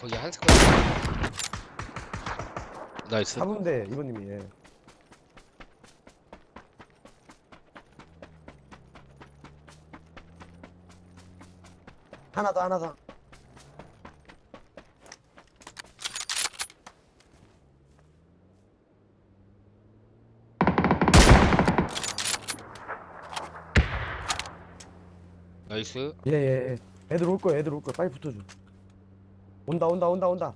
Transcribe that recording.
거기 한 스쿼드. 나이스. 잡으면 돼 이번님이 예. 하나 더 하나 더. 나이스. 예예예. 애들 올 거야 애들 올 거야 빨리 붙어줘 온다 온다 온다 온다